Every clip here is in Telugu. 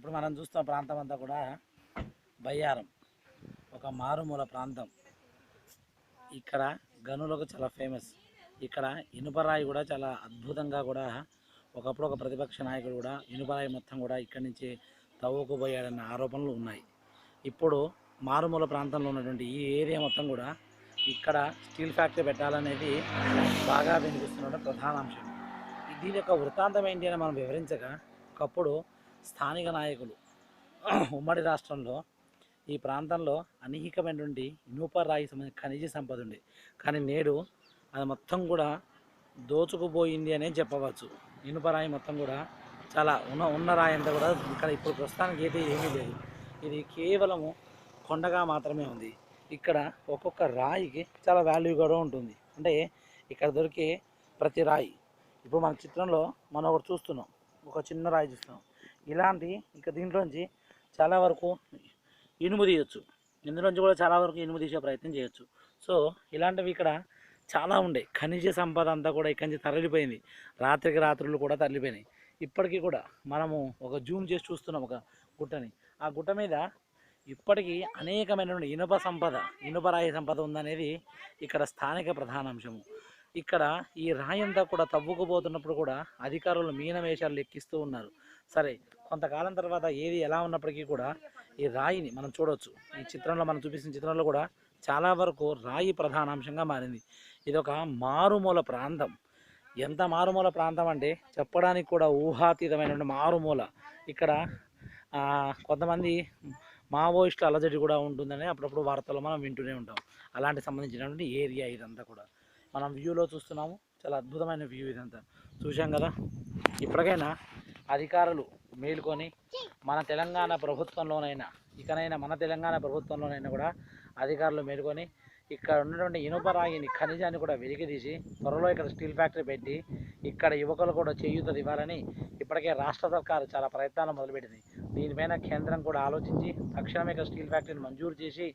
ఇప్పుడు మనం చూస్తున్న ప్రాంతం అంతా కూడా బయ్యారం ఒక మారుమూల ప్రాంతం. ఇక్కడ గనులకు చాలా ఫేమస్ ఇక్కడ ఇనుపరాయి కూడా చాలా అద్భుతంగా కూడా ఒకప్పుడు ఒక ప్రతిపక్ష నాయకుడు కూడా ఇనుపరాయి మొత్తం కూడా ఇక్కడి నుంచి తవ్వుకుపోయాడన్న ఆరోపణలు ఉన్నాయి. ఇప్పుడు మారుమూల ప్రాంతంలో ఉన్నటువంటి ఈ ఏరియా మొత్తం కూడా ఇక్కడ స్టీల్ ఫ్యాక్టరీ పెట్టాలనేది బాగా వినిపిస్తున్న ప్రధాన అంశం దీని యొక్క వృత్తాంతం ఏంటి అని మనం వివరించగా ఒకప్పుడు స్థానిక నాయకులు ఉమ్మడి రాష్ట్రంలో ఈ ప్రాంతంలో అనేకమైనటువంటి ఇనుప రాయి సంబంధించిన ఖనిజ సంపద ఉంది. కానీ నేడు అది మొత్తం కూడా దోచుకుపోయింది అనే చెప్పవచ్చు. ఇనుప రాయి మొత్తం కూడా చాలా ఉన్న ఉన్న రాయి అంతా కూడా ఇక్కడ ఇప్పుడు ప్రస్తుతానికి అయితే ఏమీ లేదు. ఇది కేవలము కొండగా మాత్రమే ఉంది. ఇక్కడ ఒక్కొక్క రాయికి చాలా వాల్యూ కూడా ఉంటుంది. అంటే ఇక్కడ దొరికే ప్రతి రాయి. ఇప్పుడు మన చిత్రంలో మనం ఒకటి చూస్తున్నాం. ఒక చిన్న రాయి చూస్తున్నాం. ఇలాంటి ఇంకా దీంట్లోంచి చాలా వరకు ఇనుము తీయొచ్చు. ఇందులోంచి కూడా చాలా వరకు ఇనుము తీసే ప్రయత్నం చేయొచ్చు. సో ఇలాంటివి ఇక్కడ చాలా ఉండే. ఖనిజ సంపద అంతా కూడా ఇక్కడి నుంచి తరలిపోయింది. రాత్రికి రాత్రులు కూడా తరలిపోయినాయి. ఇప్పటికీ కూడా మనము ఒక జూమ్ చేసి చూస్తున్నాం ఒక గుట్టని. ఆ గుట్ట మీద ఇప్పటికీ అనేకమైనటువంటి ఇనుప సంపద ఇనుప రాయి సంపద ఉందనేది ఇక్కడ స్థానిక ప్రధాన అంశము. ఇక్కడ ఈ రాయి అంతా కూడా తవ్వుకుపోతున్నప్పుడు కూడా అధికారులు మీనమేషాలు లెక్కిస్తూ ఉన్నారు. సరే కొంతకాలం తర్వాత ఏది ఎలా ఉన్నప్పటికీ కూడా ఈ రాయిని మనం చూడవచ్చు ఈ చిత్రంలో మనం చూపిస్తున్న చిత్రంలో కూడా చాలా వరకు రాయి ప్రధానాంశంగా మారింది. ఇది ఒక మారుమూల ప్రాంతం. ఎంత మారుమూల ప్రాంతం అంటే చెప్పడానికి కూడా ఊహాతీతమైనటువంటి మారుమూల. ఇక్కడ కొంతమంది మావోయిస్టుల అలజడి కూడా ఉంటుందని అప్పుడప్పుడు వార్తల్లో మనం వింటూనే ఉంటాం. అలాంటి సంబంధించినటువంటి ఏరియా ఇదంతా కూడా. మనం వ్యూలో చూస్తున్నాము. చాలా అద్భుతమైన వ్యూ ఇదంతా. చూసాం కదా? ఇప్పటికైనా అధికారులు మేలుకొని మన తెలంగాణ ప్రభుత్వంలోనైనా ఇకనైనా మన తెలంగాణ ప్రభుత్వంలోనైనా కూడా అధికారులు మేలుకొని ఇక్కడ ఉన్నటువంటి ఇనుప రాగిని ఖనిజాన్ని కూడా వెలికితీసి త్వరలో ఇక్కడ స్టీల్ ఫ్యాక్టరీ పెట్టి ఇక్కడ యువకులు కూడా చేయూతలు ఇవ్వాలని ఇప్పటికే రాష్ట్ర సర్కారు చాలా ప్రయత్నాలు మొదలుపెట్టింది. దీనిపైన కేంద్రం కూడా ఆలోచించి తక్షణమే ఇక్కడ స్టీల్ ఫ్యాక్టరీని మంజూరు చేసి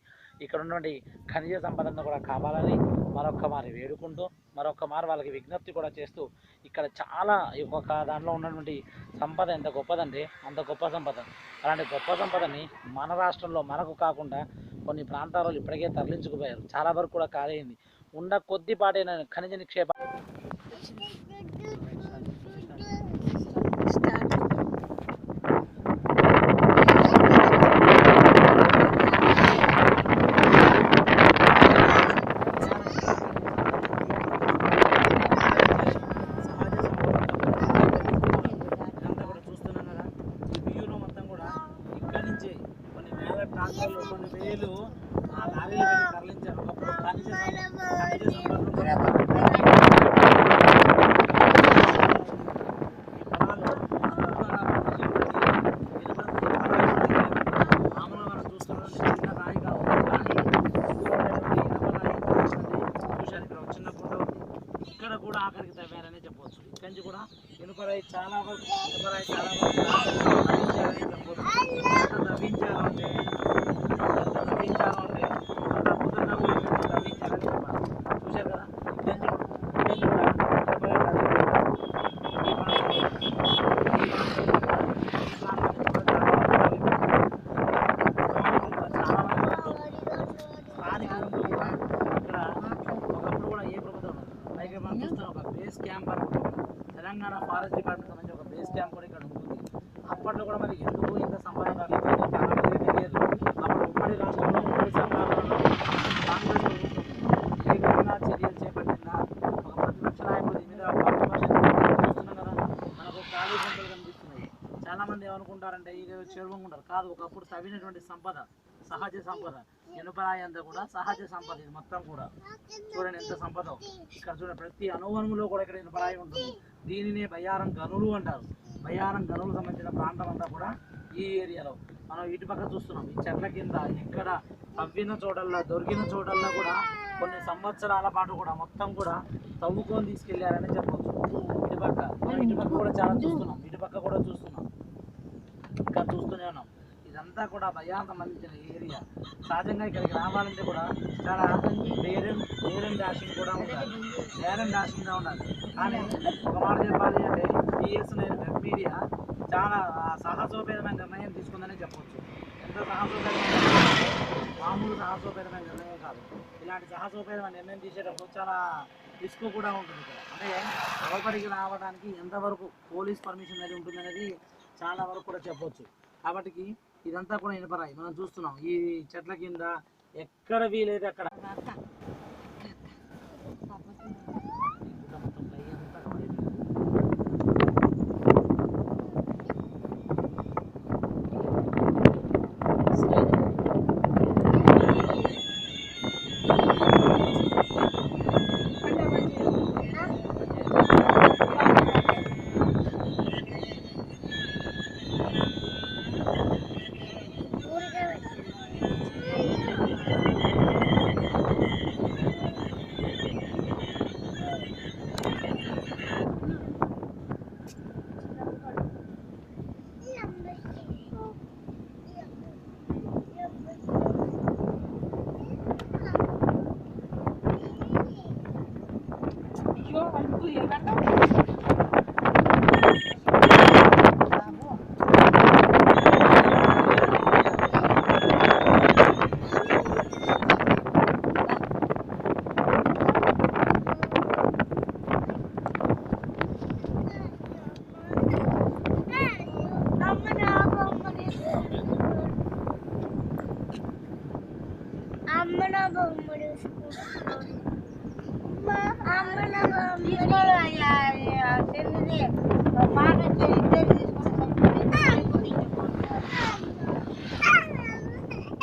ఇక్కడ ఉన్నటువంటి ఖనిజ సంపదను కూడా కావాలని మరొక్క మారి వేడుకుంటూ మరొక్క మారు వాళ్ళకి విజ్ఞప్తి కూడా చేస్తూ ఇక్కడ చాలా ఒక్కొక్క ఒక దాంట్లో ఉన్నటువంటి సంపద ఎంత గొప్పదంటే అంత గొప్ప సంపద. అలాంటి గొప్ప సంపదని మన రాష్ట్రంలో మనకు కాకుండా కొన్ని ప్రాంతాలలో ఇప్పటికే తరలించుకుపోయారు. చాలా వరకు కూడా కాలేయింది ఉన్న కొద్దిపాటైన ఖనిజ నిక్షేప ఇదంతా కూడా చూస్తున్నాం కదా ఈ వ్యూలో మొత్తం కూడా ఇక్కడి నుంచి కొన్ని వేల ట్రాక్టర్లు కొన్ని వేలు ఆ లారీలు తరలించారు ఒకప్పుడు ఖనిజ ఖనిజ ఇక్కడ కూడా ఆఖరికి తవ్వారనే చెప్పవచ్చు ఇక్కడి నుంచి కూడా ఇనుపరాయి చాలా వరకు ఇనుపరాయి చాలా వరకు తవ్వించాలంటే అంత అద్భుతంగా ఇక్కడ నుంచి చూశారు కదా కూడా ఒక base camp Telangana forest department సంబంధించి ఒక బేస్ క్యాంప్ కూడా ఇక్కడ ఉంటుంది అప్పట్లో కూడా మరి ఎందుకు ఇంత సంపాదన తరలిపోయిందో చాలా మందికి తెలియదు అప్పుడు ఉమ్మడి రాష్ట్రంలో ఉమ్మడి సర్కారులలో కాంగ్రెస్ ప్రభుత్వం ఏ విధంగా చర్యలు చేపట్టిందా ఒక ప్రతిపక్ష నాయకుడు దీని మీద విమర్శించడం చూస్తున్నాం కదా మనకు ఖాళీ గుంటలు కనిపిస్తున్నాయి చాలా మంది ఏమనుకుంటారంటే ఇది కాదు ఒకప్పుడు తవ్వినటువంటి సంపద సహజ సంపద. ఇనుపరాయి అంతా కూడా సహజ సంపద ఇది మొత్తం కూడా. చూడండి ఎంత సంపద. ఇక్కడ చూడండి ప్రతి అనువనములో కూడా ఇక్కడ ఇనుపరాయి ఉంటుంది. దీనినే బయ్యారం గనులు అంటారు. బయ్యారం గనులు సంబంధించిన ప్రాంతం అంతా కూడా ఈ ఏరియాలో మనం ఇటు పక్క చూస్తున్నాం. ఈ చెట్ల కింద ఇక్కడ తవ్విన చోటల్లో దొరికిన చోటల్లో కూడా కొన్ని సంవత్సరాల పాటు కూడా మొత్తం కూడా తవ్వుకొని తీసుకెళ్ళారని చెప్పవచ్చు ఇటు పక్క. మనం ఇటు పక్క కూడా చాలా చూస్తున్నాం. ఇటు పక్క కూడా చూస్తున్నాం. అంతా కూడా భయాంత సంబంధించిన ఏరియా. సహజంగా ఇక్కడికి రావాలంటే కూడా చాలా ధైర్యం ధైర్యం డాషింగ్ కూడా ఉండాలి. డేరెన్ డాషింగ్గా ఉండాలి. కానీ ఒక మాట చెప్పాలి అంటే టీఎస్ వెబ్ మీడియా చాలా సాహసోపేతమైన నిర్ణయం తీసుకుందనే చెప్పవచ్చు ఎంత సాహసోపేతమైన మామూలు సాహసోపేతమైన నిర్ణయం కాదు. ఇలాంటి సాహసోపేతమైన నిర్ణయం తీసేటప్పుడు చాలా రిస్క్ కూడా ఉంటుంది అంటే లోపలికి రావడానికి ఎంతవరకు పోలీస్ పర్మిషన్ అనేది ఉంటుంది అనేది చాలా వరకు కూడా చెప్పొచ్చు. కాబట్టి ఇదంతా కూడా ఇనపరాయి. మనం చూస్తున్నాం ఈ చెట్ల కింద ఎక్కడ వీలేదు అక్కడ.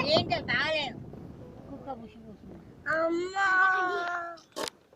ఏంటో తాగలేదు కుక్క బుషి అమ్మ